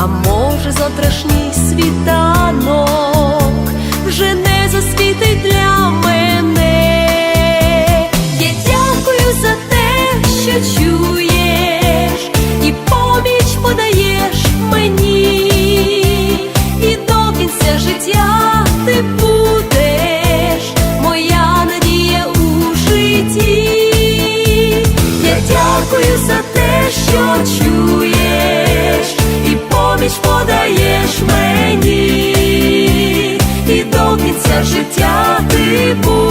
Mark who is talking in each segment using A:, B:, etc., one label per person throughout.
A: А може завтрашній світанок вже не засвітить для мене. Я дякую за те, що чуєш, і поміч подаєш мені, і до кінця життя ти будеш, моя надія у житті. Я дякую за те, що чуєш, життя ти будеш,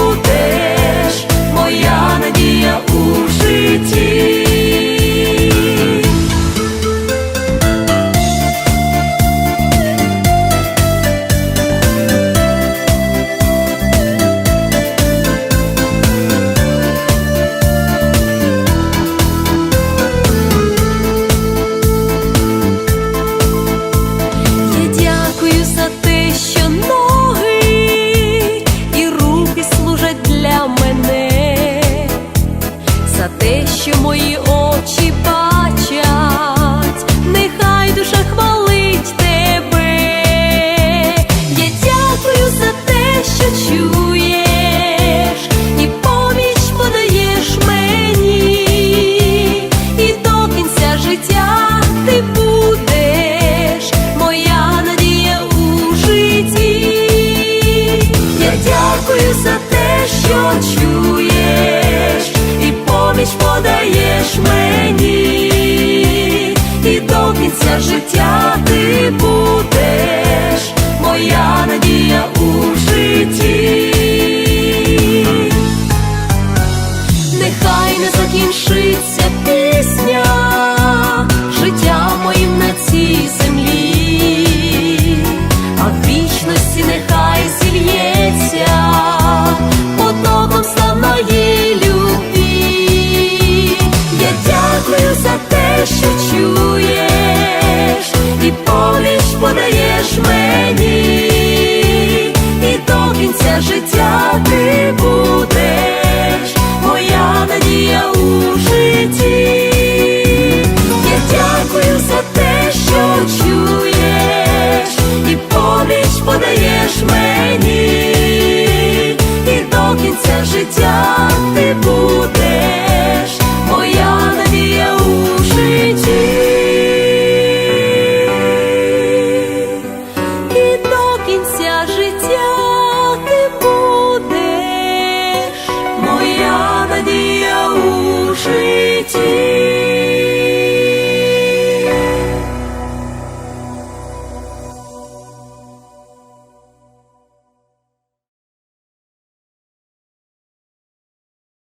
A: те,